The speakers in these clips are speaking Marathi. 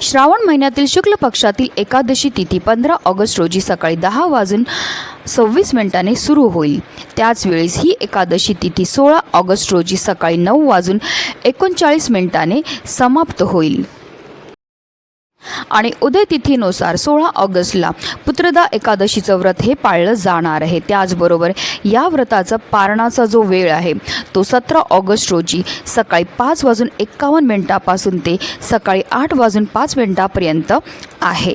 श्रावण महिन्यातील शुक्ल पक्षातील एकादशी तिथी पंधरा ऑगस्ट रोजी सकाळी दहा वाजून सव्वीस मिनिटांनी सुरू होईल. त्याचवेळेस ही एकादशी तिथी सोळा ऑगस्ट रोजी सकाळी नऊ वाजून एकोणचाळीस मिनिटाने समाप्त होईल. आणि उदयतिथीनुसार सोळा ऑगस्टला पुत्रदा एकादशीचं व्रत हे पाळलं जाणार आहे. त्याचबरोबर या व्रताचा पारणाचा जो वेळ आहे तो सतरा ऑगस्ट रोजी सकाळी पाच वाजून एक्कावन्न मिनिटापासून ते सकाळी आठ वाजून पाच मिनिटापर्यंत आहे.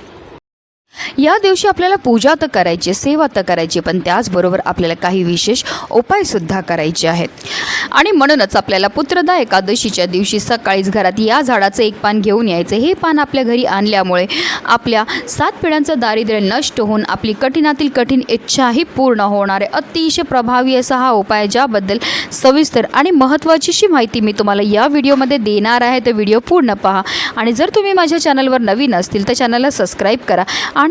या दिवशी आपल्याला पूजा तर करायची सेवा तर करायची पण त्याचबरोबर आपल्याला काही विशेष उपायसुद्धा करायचे आहेत. आणि म्हणूनच आपल्याला पुत्रदा एकादशीच्या दिवशी सकाळीच घरात या झाडाचं एक पान घेऊन यायचं. हे पान आपल्या घरी आणल्यामुळे आपल्या सात पिढ्यांचं दारिद्र्य नष्ट होऊन आपली कठीणातील कठीण इच्छाही पूर्ण होणार आहे. अतिशय प्रभावी असा हा उपाय ज्याबद्दल सविस्तर आणि महत्त्वाचीशी माहिती मी तुम्हाला या व्हिडिओमध्ये देणार आहे. तर व्हिडिओ पूर्ण पहा. आणि जर तुम्ही माझ्या चॅनलवर नवीन असतील तर चॅनलला सबस्क्राईब करा. आणि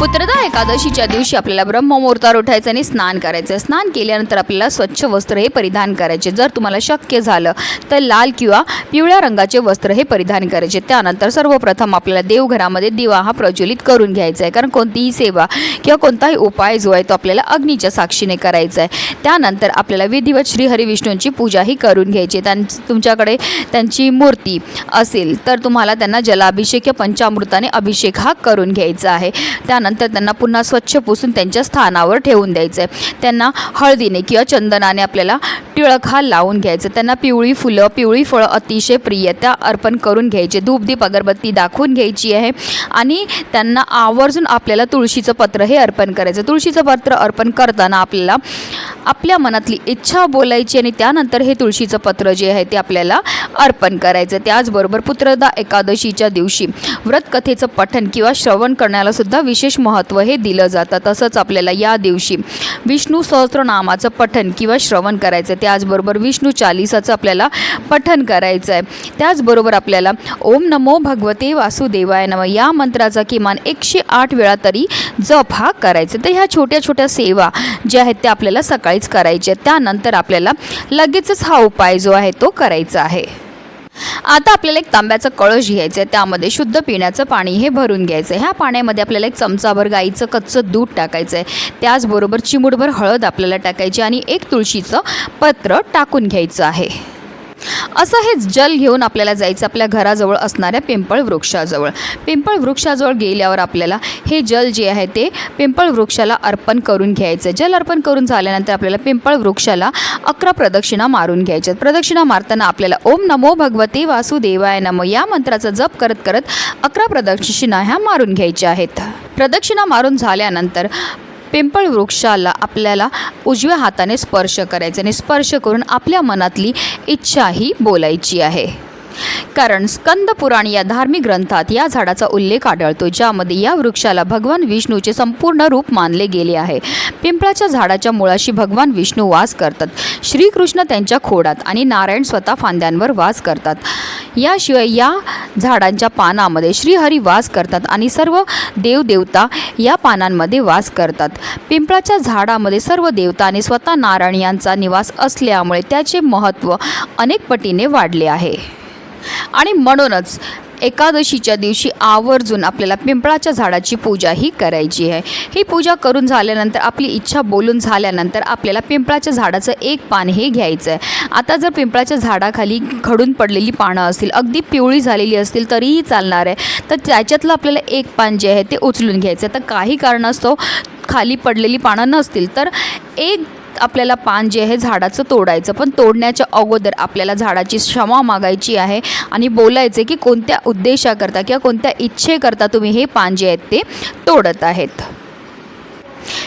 पुत्रदा एकादशीच्या दिवशी आपल्याला ब्रह्ममुहूर्तावर उठायचं आणि स्नान करायचं. स्नान केल्यानंतर आपल्याला स्वच्छ वस्त्र हे परिधान करायचे. जर तुम्हाला शक्य झालं तर लाल किंवा पिवळ्या रंगाचे वस्त्र हे परिधान करायचे. त्यानंतर सर्वप्रथम आपल्याला देवघरामध्ये दिवा हा प्रज्वलित करून घ्यायचा आहे. कारण कोणतीही सेवा किंवा कोणताही उपाय जो आहे तो आपल्याला अग्नीच्या साक्षीने करायचा आहे. त्यानंतर आपल्याला विधिवत श्री हरिविष्णूंची पूजाही करून घ्यायची त्यां तुमच्याकडे त्यांची मूर्ती असेल तर तुम्हाला त्यांना जलाभिषेक किंवा पंचामृताने अभिषेक हा करून घ्यायचा आहे. त्यानंतर त्यांना पुन्हा स्वच्छ पुसून त्यांच्या स्थानावर ठेवून द्यायचं आहे त्यांना हळदीने किंवा चंदनाने आपल्याला टिळक हा लावून घ्यायचं. त्यांना पिवळी फुलं पिवळी फळं अतिशय प्रिय त्या अर्पण करून घ्यायचे. धूपदीप अगरबत्ती दाखवून घ्यायची आहे. आणि त्यांना आवर्जून आपल्याला तुळशीचं पत्र हे अर्पण करायचं. तुळशीचं पत्र अर्पण करताना आपल्याला आपल्या मनातली इच्छा बोलायची आणि त्यानंतर हे तुळशीचं पत्र जे आहे ते आपल्याला अर्पण करायचं. त्याचबरोबर पुत्रदा एकादशीच्या दिवशी व्रतकथेचं पठण किंवा श्रवण करण्याला सुद्धा विशेष महत्त्व हे दिलं जातं तसंच आपल्याला या दिवशी विष्णू सहस्त्रनामाचं पठन किंवा श्रवण करायचं आहे त्याचबरोबर विष्णू चालिसाचं आपल्याला पठन करायचं आहे त्याचबरोबर आपल्याला ओम नमो भगवते वासुदेवाय नम या मंत्राचा किमान एकशे आठ वेळा तरी जप हा करायचा. तर ह्या छोट्या छोट्या सेवा ज्या आहेत त्या आपल्याला सकाळीच करायच्या त्यानंतर आपल्याला लगेचच हा उपाय जो आहे तो करायचा आहे. आता आपल्याला एक तांब्याचं कळश घ्यायचं आहे त्यामध्ये शुद्ध पिण्याचं पाणी हे भरून घ्यायचं आहे ह्या पाण्यामध्ये आपल्याला एक चमचाभर गाईचं कच्चं दूध टाकायचं आहे त्याचबरोबर चिमूटभर हळद आपल्याला टाकायची आणि एक तुळशीचं पत्र टाकून घ्यायचं आहे. असं हे जल घेऊन आपल्याला जायचं आपल्या घराजवळ असणाऱ्या पिंपळ वृक्षाजवळ. पिंपळ वृक्षाजवळ गेल्यावर आपल्याला हे जल जे आहे ते पिंपळ वृक्षाला अर्पण करून घ्यायचं. जल अर्पण करून झाल्यानंतर आपल्याला पिंपळ वृक्षाला अकरा प्रदक्षिणा मारून घ्यायच्यात प्रदक्षिणा मारताना आपल्याला ओम नमो भगवते वासुदेवाय नमो या मंत्राचा जप करत करत अकरा प्रदक्षिणा ह्या मारून घ्यायच्या आहेत. प्रदक्षिणा मारून झाल्यानंतर पिंपळ वृक्षाला आपल्याला उजव्या हाताने स्पर्श करायचा आणि स्पर्श करून आपल्या मनातली इच्छाही बोलायची आहे. कारण स्कंद पुराण या धार्मिक ग्रंथात या झाडाचा उल्लेख आढळतो ज्यामध्ये या वृक्षाला भगवान विष्णूचे संपूर्ण रूप मानले गेले आहे. पिंपळाच्या झाडाच्या मुळाशी भगवान विष्णू वास करतात. श्रीकृष्ण त्यांच्या खोडात आणि नारायण स्वतः फांद्यांवर वास करतात. याशिवाय या झाडांच्या पानामध्ये श्रीहरी वास करतात आणि सर्व देवदेवता या पानांमध्ये वास करतात. पिंपळाच्या झाडामध्ये सर्व देवता आणि स्वतः नारायण यांचा निवास असल्यामुळे त्याचे महत्त्व अनेक पटीने वाढले आहे. आणि म्हणूनच एकादशीच्या दिवशी आवर्जून आपल्याला पिंपळाच्या झाडाची पूजा ही करायची आहे. ही पूजा करून झाल्यानंतर आपली इच्छा बोलून झाल्यानंतर आपल्याला पिंपळाच्या झाडाचं एक पान हे घ्यायचं आहे आता जर पिंपळाच्या झाडाखाली खडून पडलेली पानं असतील अगदी पिवळी झालेली असतील तरीही चालणार आहे. तर त्याच्यातलं आपल्याला एक पान जे आहे ते उचलून घ्यायचं आहे तर काही कारणास्तव खाली पडलेली पानं नसतील तर एक आपल्याला पान जे आहे झाडाचं तोडायचं. पण तोडण्याच्या अगोदर आपल्याला झाडाची क्षमा मागायची आहे आणि बोलायचे की कोणत्या उद्देशाकरता किंवा कोणत्या इच्छेकरता तुम्ही हे पान जे आहेत ते तोडत आहेत.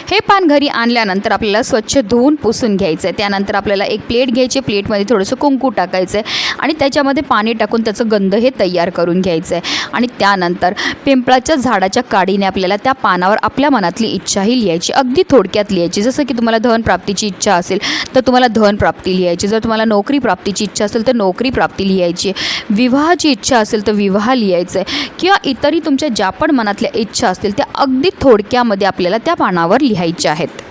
हे पान घरी आणल्यानंतर आपल्याला स्वच्छ धुवून पुसून घ्यायचं आहे त्यानंतर आपल्याला एक प्लेट घ्यायची. प्लेटमध्ये थोडंसं कुंकू टाकायचं आहे आणि त्याच्यामध्ये पाणी टाकून त्याचं गंध हे तयार करून घ्यायचं आहे आणि त्यानंतर पिंपळाच्या झाडाच्या काडीने आपल्याला त्या पानावर आपल्या मनातली इच्छाही लिहायची. अगदी थोडक्यात लिहायची. जसं की तुम्हाला धन प्राप्तीची इच्छा असेल तर तुम्हाला धन प्राप्ती लिहायची. जर तुम्हाला नोकरी प्राप्तीची इच्छा असेल तर नोकरी प्राप्ती लिहायची. विवाहाची इच्छा असेल तर विवाह लिहायचं आहे किंवा इतरही तुमच्या ज्या पण मनातल्या इच्छा असतील त्या अगदी थोडक्यामध्ये आपल्याला त्या पानावर लिहायच्या आहेत.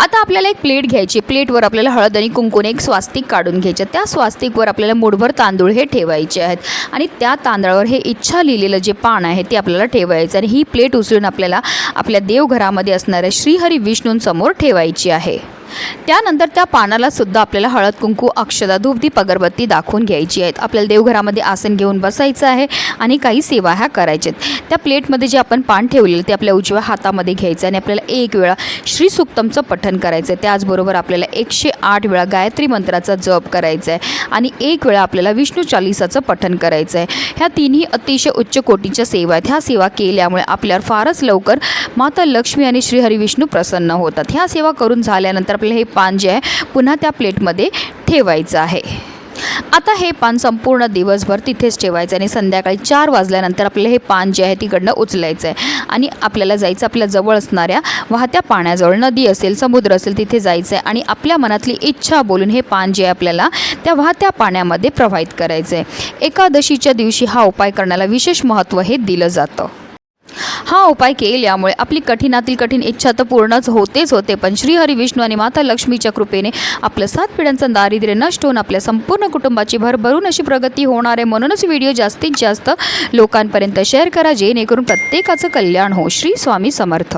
आता आपल्याला एक प्लेट घ्यायची प्लेटवर आपल्याला हळद आणि कुंकूने एक स्वास्तिक काढून घ्यायचं त्या स्वास्तिकवर आपल्याला मुठभर तांदूळ हे ठेवायचे आहेत. आणि त्या तांदळावर हे इच्छा लिहिलेलं जे पान आहे ते आपल्याला ठेवायचं आणि ही प्लेट उचलून आपल्याला आपल्या देवघरामध्ये असणाऱ्या श्रीहरी विष्णूंसमोर ठेवायची आहे. त्यानंतर त्या पानाला सुद्धा आपल्याला हळद कुंकू अक्षदा धूपदीप अगरबत्ती दाखवून घ्यायची आहेत. आपल्याला देवघरामध्ये आसन घेऊन बसायचं आहे आणि काही सेवा ह्या करायच्या आहेत. त्या प्लेटमध्ये जे आपण पान ठेवलेलं ते आपल्या उजव्या हातामध्ये घ्यायचं आणि आपल्याला एक वेळा श्री सुक्तमचं पठण करायचं आहे त्याचबरोबर आपल्याला एकशे आठ वेळा गायत्री मंत्राचा जप करायचा आहे आणि एक वेळा आपल्याला विष्णू चालिसाचं पठण करायचं आहे ह्या तिन्ही अतिशय उच्च कोटीच्या सेवा आहेत. ह्या सेवा केल्यामुळे आपल्यावर फारच लवकर माता लक्ष्मी आणि श्रीहरी विष्णू प्रसन्न होतात. ह्या सेवा करून झाल्यानंतर आपल्याला हे पान जे आहे पुन्हा त्या प्लेटमध्ये ठेवायचं आहे. आता हे पान संपूर्ण दिवसभर तिथेच ठेवायचं आणि संध्याकाळी चार वाजल्यानंतर आपल्याला हे पान जे आहे तिकडनं उचलायचं आहे. आणि आपल्याला जायचं आपल्या जवळ असणाऱ्या वाहत्या पाण्याजवळ नदी असेल समुद्र असेल तिथे जायचं आहे आणि आपल्या मनातली इच्छा बोलून हे पान जे आहे आपल्याला त्या वाहत्या पाण्यामध्ये प्रवाहित करायचं आहे. एकादशीच्या दिवशी हा उपाय करण्याला विशेष महत्त्व हे दिलं जातं. हा उपाय केल्यामुळे आपली कठीणातील कठीण इच्छा तर पूर्णच होतेच होते. पण श्रीहरी विष्णू आणि माता लक्ष्मीच्या कृपेने आपलं सात पिढ्यांचं दारिद्र्य नष्ट होऊन आपल्या संपूर्ण कुटुंबाची भरभरून अशी प्रगती होणार आहे. म्हणूनच व्हिडिओ जास्तीत जास्त लोकांपर्यंत शेअर करा जेणेकरून प्रत्येकाचं कल्याण हो. श्री स्वामी समर्थ.